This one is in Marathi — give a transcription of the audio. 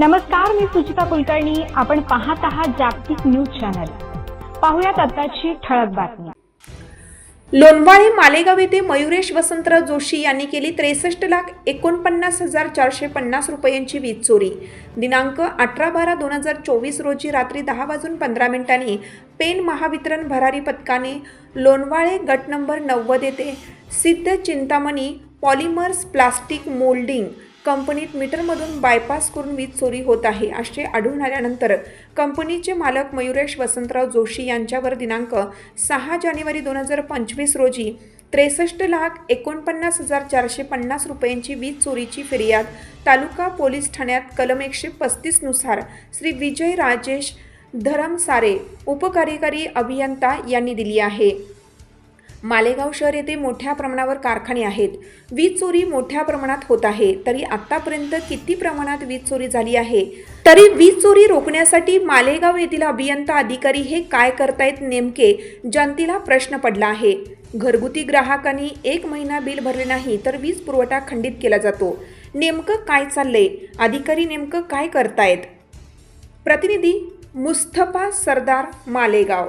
नमस्कार मी सुचिता कुलकर्णी. आपण पाहत आहात जागतिक न्यूज चॅनल. पाहुयात आताची ठळक बातमी. लोणवाळे मालेगाव येथे मयुरेश वसंतराव जोशी यांनी केली त्रेसष्ट लाख एकोणपन्नास हजार चारशे पन्नास रुपयांची वीज चोरी. दिनांक अठरा बारा दोन हजार चोवीस रोजी रात्री दहा वाजून पंधरा मिनिटांनी पेन महावितरण भरारी पथकाने लोणवाळे गट नंबर नव्वद येथे सिद्ध चिंतामणी पॉलिमर्स प्लास्टिक मोल्डिंग कंपनीत मीटरमधून बायपास करून वीज चोरी होत आहे असे आढळून आल्यानंतर कंपनीचे मालक मयुरेश वसंतराव जोशी यांच्यावर दिनांक सहा जानेवारी दोन हजार पंचवीस रोजी त्रेसष्ट लाख एकोणपन्नास हजार चारशे पन्नास रुपयांची वीज चोरीची फिर्याद तालुका पोलीस ठाण्यात कलम एकशे पस्तीसनुसार श्री विजय राजेश धरमसारे उपकार्यकारी अभियंता यांनी दिली आहे. मालेगाव शहर येथे मोठ्या प्रमाणावर कारखाने आहेत. वीज चोरी मोठ्या प्रमाणात होत आहे. तरी आतापर्यंत किती प्रमाणात वीज चोरी झाली आहे? तरी वीज चोरी रोखण्यासाठी मालेगाव येथील अभियंता अधिकारी हे काय करतायत नेमके जनतेला प्रश्न पडला आहे. घरगुती ग्राहकांनी एक महिना बिल भरले नाही तर वीज पुरवठा खंडित केला जातो. नेमकं काय चाललंय? अधिकारी नेमकं काय करतायत? प्रतिनिधी मुस्तफा सरदार मालेगाव